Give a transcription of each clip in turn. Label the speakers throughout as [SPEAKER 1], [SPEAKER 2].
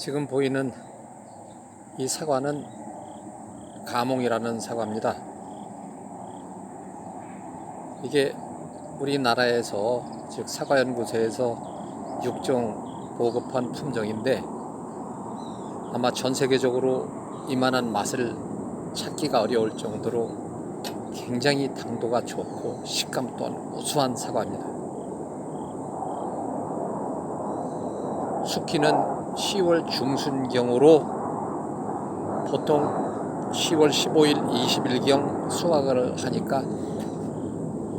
[SPEAKER 1] 지금 보이는 이 사과는 가몽이라는 사과입니다. 이게 우리나라에서 즉 사과연구소에서 육종 보급한 품종인데 아마 전 세계적으로 이만한 맛을 찾기가 어려울 정도로 굉장히 당도가 좋고 식감 또한 우수한 사과입니다. 숙기는 10월 중순경으로 보통 10월 15일, 20일경 수확을 하니까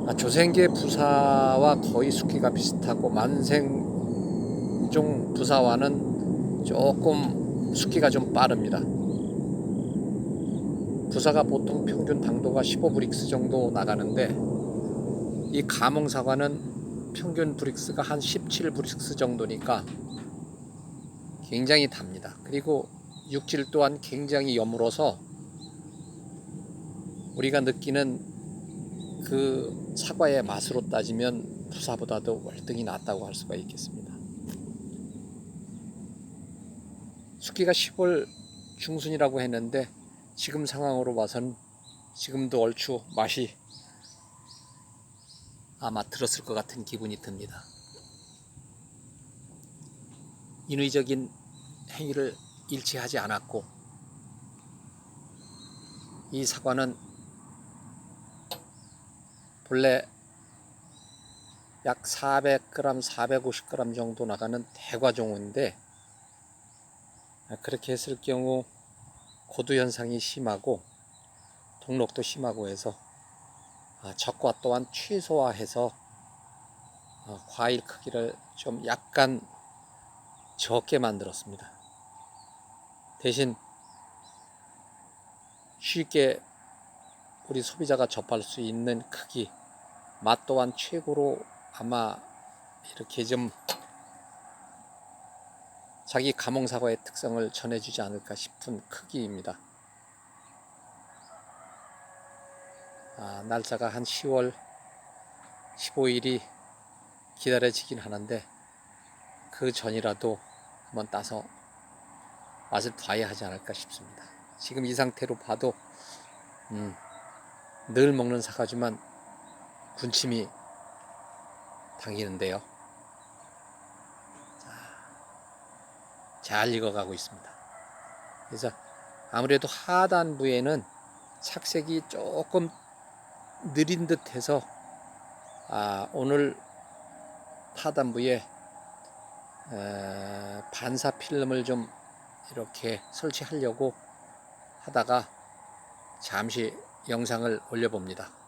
[SPEAKER 1] 아, 조생계 부사와 거의 숙기가 비슷하고 만생종 부사와는 조금 숙기가 좀 빠릅니다. 부사가 보통 평균 당도가 15브릭스 정도 나가는데 이 가몽 사과는 평균 브릭스가 한 17브릭스 정도니까 굉장히 답니다. 그리고 육질 또한 굉장히 여물어서 우리가 느끼는 그 사과의 맛으로 따지면 부사보다도 월등히 낫다고 할 수가 있겠습니다. 숙기가 10월 중순이라고 했는데 지금 상황으로 봐선 지금도 얼추 맛이 아마 들었을 것 같은 기분이 듭니다. 인위적인 행위를 일치하지 않았고 이 사과는 본래 약 400g, 450g 정도 나가는 대과종인데 그렇게 했을 경우 고도 현상이 심하고 동록도 심하고 해서 아, 적과 또한 최소화해서 어, 과일 크기를 좀 약간 적게 만들었습니다. 대신 쉽게 우리 소비자가 접할 수 있는 크기, 맛 또한 최고로 아마 이렇게 좀 자기 가몽사과의 특성을 전해주지 않을까 싶은 크기입니다. 아, 날짜가 한 10월 15일이 기다려지긴 하는데 그 전이라도 한번 따서 맛을 봐야 하지 않을까 싶습니다. 지금 이 상태로 봐도 음, 늘 먹는 사과지만 군침이 당기는데요. 자, 잘 익어가고 있습니다. 그래서 아무래도 하단부에는 착색이 조금 느린 듯해서 아, 오늘 하단부에 에, 반사 필름을 좀 이렇게 설치하려고 하다가 잠시 영상을 올려봅니다.